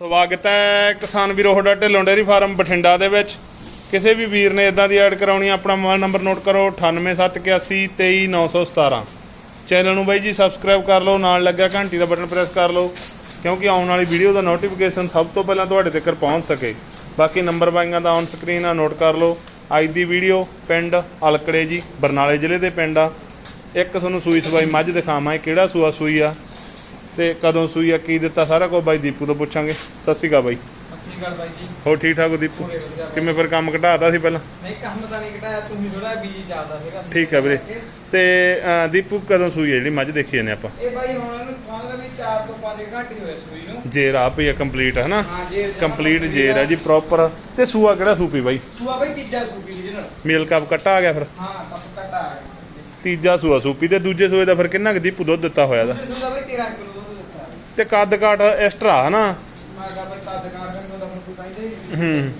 ਸਵਾਗਤ ਹੈ ਕਿਸਾਨ ਵੀਰੋ ਤੁਹਾਡਾ ਢਿੱਲੋਂ ਡੇਅਰੀ ਫਾਰਮ ਬਠਿੰਡਾ ਦੇ ਵਿੱਚ। ਕਿਸੇ ਵੀ ਵੀਰ ਨੇ ਇਦਾਂ ਦੀ ਐਡ ਕਰਾਉਣੀ ਆਪਣਾ ਮੋਬਾਈਲ ਨੰਬਰ ਨੋਟ ਕਰੋ 9871823917 ਚੈਨਲ ਨੂੰ ਬਾਈ ਜੀ ਸਬਸਕ੍ਰਾਈਬ ਕਰ ਲਓ, ਨਾਲ ਲੱਗਿਆ ਘੰਟੀ ਦਾ ਬਟਨ ਪ੍ਰੈਸ ਕਰ ਲਓ, ਕਿਉਂਕਿ ਆਉਣ ਵਾਲੀ ਵੀਡੀਓ ਦਾ ਨੋਟੀਫਿਕੇਸ਼ਨ ਸਭ ਤੋਂ ਪਹਿਲਾਂ ਤੁਹਾਡੇ ਤੱਕ ਪਹੁੰਚ ਸਕੇ। ਬਾਕੀ ਨੰਬਰ ਬਾਈਆਂ ਦਾ ਔਨ ਸਕਰੀਨ ਆ ਨੋਟ ਕਰ ਲਓ। ਅੱਜ ਦੀ ਵੀਡੀਓ ਪਿੰਡ ਅਲਕੜੇ ਜੀ, ਬਰਨਾਲੇ ਜ਼ਿਲ੍ਹੇ ਦੇ ਪਿੰਡ ਆ। ਇੱਕ ਤੁਹਾਨੂੰ ਸੂਈ ਸਵਾਈ ਮੱਝ ਦਿਖਾਵਾਂ ਇਹ ਕਿਹੜਾ ਸੂਆ ਸੂਈ ਆ ਤੇ ਕਦੋਂ ਸੂਈ ਆ ਕੀ ਦਿੱਤਾ ਸਾਰਾ ਕੁਝ ਬਾਈ ਦੀਪੂ ਤੋਂ ਪੁੱਛਾਂਗੇ। ਸਤਿ ਸ਼੍ਰੀ ਅਕਾਲ ਬਾਈ। ਅਸਲੀ ਗੱਲ ਬਾਈ ਜੀ। ਹੋਰ ਠੀਕ ਠਾਕ ਹੋ ਦੀਪੂ? ਪੂਰੇ ਵਧੀਆ। ਬਾਈ। ਕਿਵੇਂ ਫਿਰ ਕੰਮ ਘਟਾਤਾ ਸੀ ਪਹਿਲਾਂ? ਨਹੀਂ ਕੰਮ ਤਾਂ ਨਹੀਂ ਘਟਾਇਆ ਤੁਸੀਂ ਥੋੜਾ ਬੀਜੀ ਚੱਲਦਾ ਸੀਗਾ ਠੀਕ ਹੈ ਵੀਰੇ। ਤੇ ਅਹ, ਦੀਪੂ ਕਦੋਂ ਸੂਈ ਜਿਹੜੀ ਮੱਝ ਦੇਖੀ ਜਾਂਦੇ ਆਪਾਂ? ਇਹ ਬਾਈ ਹੁਣ ਇਹਨੂੰ ਖਾਣ ਵੀ 4 ਤੋਂ 5 ਘੰਟੇ ਹੋਏ ਸੂਈ ਨੂੰ। ਜੇਰ ਆ ਪਈ ਆ ਕੰਪਲੀਟ ਹੈ ਨਾ ਹਾਂ ਜੇ ਕੰਪਲੀਟ ਜੇਰ ਹੈ ਜੀ ਪ੍ਰੋਪਰ ਤੇ ਸੂਆ ਕਿਹੜਾ ਸੂਪੀ ਬਾਈ? ਸੂਆ ਬਾਈ ਤੀਜਾ ਸੂਪੀ ਜਿਹਦੇ। ਨਾਲ ਮੇਲ ਕੱਪ ਕੱਟਾ ਆ ਗਿਆ ਫਿਰ? ਹਾਂ ਕੱਪ ਕੱਟਾ ਆ ਗਿਆ। ਤੀਜਾ ਸੂਆ ਸੂਪੀ ਤੇ ਦੂਜੇ ਸੂਏ ਦਾ ਫਿਰ ਕਿੰਨਾ ਕੁ ਦੀਪੂ ਦੁੱਧ ਦਿੱਤਾ ਹੋਇਆ ਦਾ? ਸੂਆ ਬਾਈ 13 ਕਿਲੋ ਤੇ ਕੱਦ ਕਾਟ ਐਕਸਟਰਾ ਹੈ ਨਾ ਮੈਂ ਕਹਾ ਬਾਈ ਤਾਂ ਦੁਕਾਨ ਕਰਨ ਦਾ ਹੁਣ ਕੋਈ ਕਹਿੰਦੇ ਹੀ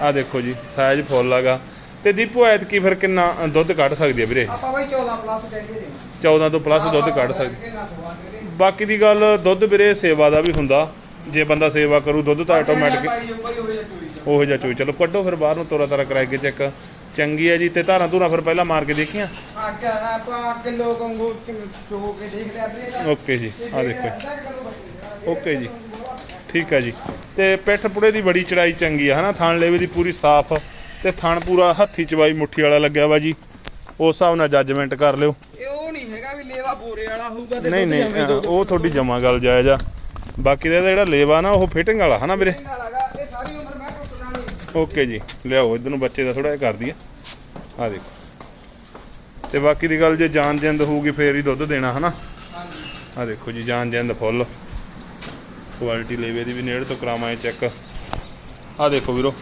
ਆ। ਦੇਖੋ ਜੀ ਸਾਈਜ਼ ਫੁੱਲ ਹੈਗਾ ਤੇ ਦੀਪੂ ਐਤਕੀ ਫਿਰ ਕਿੰਨਾ ਦੁੱਧ ਕੱਢ ਸਕਦੀ ਹੈ ਵੀਰੇ? ਆਪਾਂ ਬਾਈ 14 ਪਲੱਸ ਕਹਿੰਦੇ ਨੇ। 14 ਤੋਂ ਪਲੱਸ ਦੁੱਧ ਕੱਢ ਸਕਦੀ। ਬਾਕੀ ਦੀ ਗੱਲ ਦੁੱਧ ਵੀਰੇ ਸੇਵਾ ਦਾ ਵੀ ਹੁੰਦਾ। ਜੇ ਬੰਦਾ ਸੇਵਾ ਕਰੂ ਦੁੱਧ ਤਾਂ ਆਟੋਮੈਟਿਕ ਉਹ ਜਿਹਾ ਚੋਈ ਚਲੋ ਕੱਢੋ ਫਿਰ ਬਾਹਰ ਨੂੰ ਤੋਰਾ ਤਾਰਾ ਕਰਾਏ ਕੇ ਚੈੱਕ ਚੰਗੀ ਹੈ ਜੀ ਤੇ ਧਾਰਾਂ ਧੂਰਾਂ ਫਿਰ ਪਹਿਲਾਂ ਮਾਰ ਕੇ ਦੇਖੀਆਂ। ਆ ਕਿ ਆਪਾਂ ਕਿਲੋ ਕੰਗੂ ਚੋ ਕੇ ਦੇਖ ਲਿਆ ਵੀਰੇ ਓਕੇ ਜੀ ਆ ਦੇਖੋ ਓਕੇ ਜੀ। ਠੀਕ ਹੈ ਜੀ। ਤੇ ਪਿੱਠ ਪੁੜੇ ਦੀ ਬੜੀ ਚੜਾਈ ਚੰਗੀ ਆ ਹਨਾ? ਥਣ ਲੇਵੇ ਦੀ ਪੂਰੀ ਸਾਫ਼। ਤੇ ਥਣ ਪੂਰਾ ਹੱਥੀ ਚਵਾਈ ਮੁੱਠੀ ਵਾਲਾ ਲੱਗਿਆ ਵਾ ਜੀ। ਉਸ ਹਿਸਾਬ ਨਾਲ ਜੱਜਮੈਂਟ ਕਰ ਲਿਓ। ਇਹ ਉਹ ਨਹੀਂ ਹੈਗਾ ਵੀ ਲੇਵਾ ਬੋਰੇ ਵਾਲਾ ਹੋਊਗਾ ਤੇ ਨਹੀਂ ਉਹ ਤੁਹਾਡੀ ਜਮਾ ਗੱਲ ਜਾਇਜ਼ ਆ। ਬਾਕੀ ਦਾ ਜਿਹੜਾ ਲੇਵਾ ਨਾ ਉਹ ਫਿਟਿੰਗ ਵਾਲਾ ਹਨਾ ਵੀਰੇ ਨਾਲ ਹੈਗਾ, ਇਹ ਸਾਰੀ ਉਮਰ ਮੈਂ ਟੁੱਟਣਾ ਨਹੀਂ ਓਕੇ ਜੀ ਲਿਆਓ ਇਧਰ ਨੂੰ ਬੱਚੇ ਦਾ ਥੋੜਾ ਜਿਹਾ ਕਰ ਦਈਏ ਆ ਦੇਖੋ। ਤੇ ਬਾਕੀ ਦੀ ਗੱਲ ਜੇ ਜਾਨ ਜਿੰਦ ਹੋਊਗੀ ਫੇਰ ਹੀ ਦੁੱਧ ਦੇਣਾ ਹਨਾ? ਹਾਂਜੀ। ਆ ਦੇਖੋ ਜੀ ਜਾਨ ਜਿੰਦ ਫੁੱਲ। ਕੁਆਲਿਟੀ ਲੇਵੇ ਦੀ ਵੀ ਨੇੜ ਤੋਂ ਕਰਾਵਾਂ ਚੈੱਕ। ਆ ਦੇਖੋ ਵੀਰੋ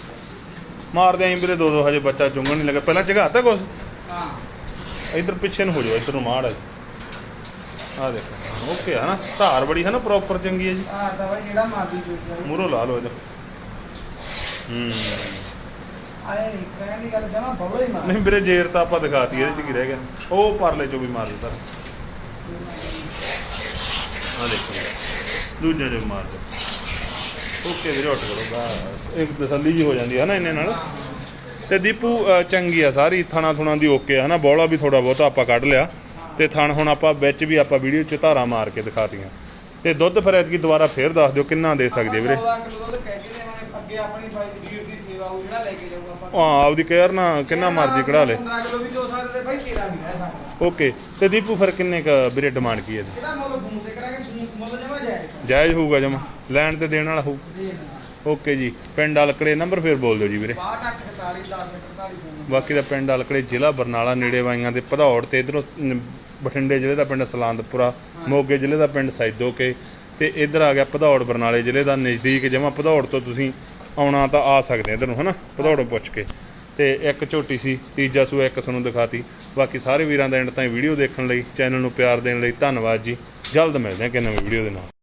ਮਾਰਦੇ ਆਂ ਵੀਰੇ ਦੋ ਦੋ ਹਜੇ ਬੱਚਾ ਚੁੰਗਣ ਨਹੀਂ ਲੱਗਾ। ਪਹਿਲਾਂ ਝਗਾਤਾ ਕੁਛ? ਹਾਂ। ਇਧਰ ਪਿੱਛੇ ਨੂੰ ਹੋ ਜਾਓ ਇਧਰ ਨੂੰ ਮਾੜ ਆ ਦੇਖੋ ਓਕੇ ਆ ਨਾ ਧਾਰ ਬੜੀ ਹੈ ਨਾ ਪ੍ਰੋਪਰ ਚੰਗੀ ਹੈ ਜੀ। ਆ ਤਾਂ ਬਾਈ ਜਿਹੜਾ ਮਾਰਦੀ ਮੂਰੋ ਲਾ ਲਓ ਇਹਦਾ ਹੂੰ ਆਏ ਨਹੀਂ ਕਹਿਣ ਦੀ ਗੱਲ ਜਮਾ ਬਵਲੇ ਹੀ ਮਾਰ। ਨਹੀਂ ਵੀਰੇ ਜੇਰ ਤਾਂ ਆਪਾਂ ਦਿਖਾਤੀ ਇਹਦੇ ਚ ਕੀ ਰਹਿ ਗਿਆ? ਉਹ ਪਰਲੇ ਚੋਂ ਵੀ ਮਾਰ ਦਿੱਤਾ। ਆ ਦੇਖੋ ਦੂਜੇ ਚੋਂ ਮਾਰ ਦਿਓ ਓਕੇ ਵੀਰੇ ਉੱਠ ਕਰੋ ਬਸ। ਇੱਕ ਤਸੱਲੀ ਜੀ ਹੋ ਜਾਂਦੀ ਹੈ ਨਾ ਇੰਨੇ ਨਾਲ। ਤੇ ਦੀਪੂ ਅ, ਚੰਗੀ ਆ ਸਾਰੀ। ਥਣਾ ਥੁਣਾ ਦੀ ਓਕੇ ਆ ਹਨਾ? ਬੋਲਾ ਵੀ ਥੋੜਾ ਬਹੁਤਾ ਆਪਾਂ ਕੱਢ ਲਿਆ। ਤੇ ਥਣ ਹੁਣ ਆਪਾਂ ਵਿੱਚ ਵੀ ਆਪਾਂ ਵੀਡੀਓ ਚ ਧਾਰਾ ਮਾਰ ਕੇ ਦਿਖਾਤੀਆਂ ਤੇ ਦੁੱਧ ਫਿਰ ਐਤਕੀ ਦੁਬਾਰਾ ਫੇਰ ਦੱਸ ਦਿਓ ਕਿੰਨਾ ਦੇ ਸਕਦੇ ਵੀਰੇ? 14 ਕਿਲੋ ਦੁੱਧ ਕਹਿ ਕੇ ਦੇਵਾਂਗੇ ਅੱਗੇ ਆਪਣੀ ਬਾਈ ਵੀਰ ਦੀ ਸੇਵਾ ਉਹ ਜਿਹੜਾ ਲੈ ਕੇ ਜਾਊਗਾ ਆਪਾਂ। ਹਾਂ ਆਪਦੀ ਕੇਅਰ ਨਾ ਕਿੰਨਾ ਮਰਜ਼ੀ ਕਢਾ ਲੇ। 15 ਕਿਲੋ ਵੀ ਜੋ ਸਕਦੇ ਤੇ ਬਾਈ 13 ਨਹੀਂ ਰਹਿ ਸਕਦਾ। ਓਕੇ ਤੇ ਦੀਪੂ ਫਿਰ ਕਿੰਨੇ ਕ ਵੀਰੇ ਡਿਮਾਂਡ ਕੀ ਹੈ ਇਹਦੀ? ਕਿਹੜਾ ਮੁੱਲ ਬੂਮ ਤੇ ਕਰਾਂਗੇ ਬੂਮ ਮੁੱਲ ਜਮਾ ਜਾਏ ਜਾਇਜ਼ ਹੋਊਗਾ ਜਮਾ ਲੈਣ ਤੇ ਦੇਣ ਵਾਲਾ ਹੋਊ। ਓਕੇ ਜੀ ਪਿੰਡ ਅਲਕੜੇ ਨੰਬਰ ਫੇਰ ਬੋਲ ਦਿਓ ਜੀ ਵੀਰੇ। 62 48 10 48 ਬੂਮ ਬਾਕੀ ਦਾ ਪਿੰਡ ਅਲਕੜੇ ਜ਼ਿਲ੍ਹਾ ਬਰਨਾਲਾ ਨੇੜੇ ਵਾਈਆਂ ਦੇ ਭਦੌੜ ਤੇ ਇਧਰੋਂ ਬਠਿੰਡੇ ਜ਼ਿਲ੍ਹੇ ਦਾ ਪਿੰਡ ਸਲਾਂਦਪੁਰਾ ਮੋਗੇ ਜ਼ਿਲ੍ਹੇ ਦਾ ਪਿੰਡ ਸੈਦੋਕੇ ਤੇ ਇਧਰ ਆ ਗਿਆ ਭਦੌੜ ਬਰਨਾਲੇ ਜ਼ਿਲ੍ਹੇ ਦਾ ਨਜ਼ਦੀਕ ਜਮਾ ਭਦੌੜ ਤੋਂ ਤੁਸੀਂ ਆਉਣਾ ਤਾਂ ਆ ਸਕਦੇ ਇਧਰ ਨੂੰ ਹਨਾ ਭਦੌੜੋਂ ਪੁੱਛ ਕੇ। ਤੇ ਇੱਕ ਝੋਟੀ ਸੀ ਤੀਜਾ ਸੂਆ ਇੱਕ ਤੁਹਾਨੂੰ ਦਿਖਾਤੀ। ਬਾਕੀ ਸਾਰੇ ਵੀਰਾਂ ਦਾ ਐਂਡ ਤਾਈਂ ਵੀਡੀਓ ਦੇਖਣ ਲਈ ਚੈਨਲ ਨੂੰ ਪਿਆਰ ਦੇਣ ਲਈ ਧੰਨਵਾਦ ਜੀ। ਜਲਦ ਮਿਲਦੇ ਹਾਂ ਕਿ ਨਵੀਂ ਵੀਡੀਓ ਦੇ ਨਾਲ।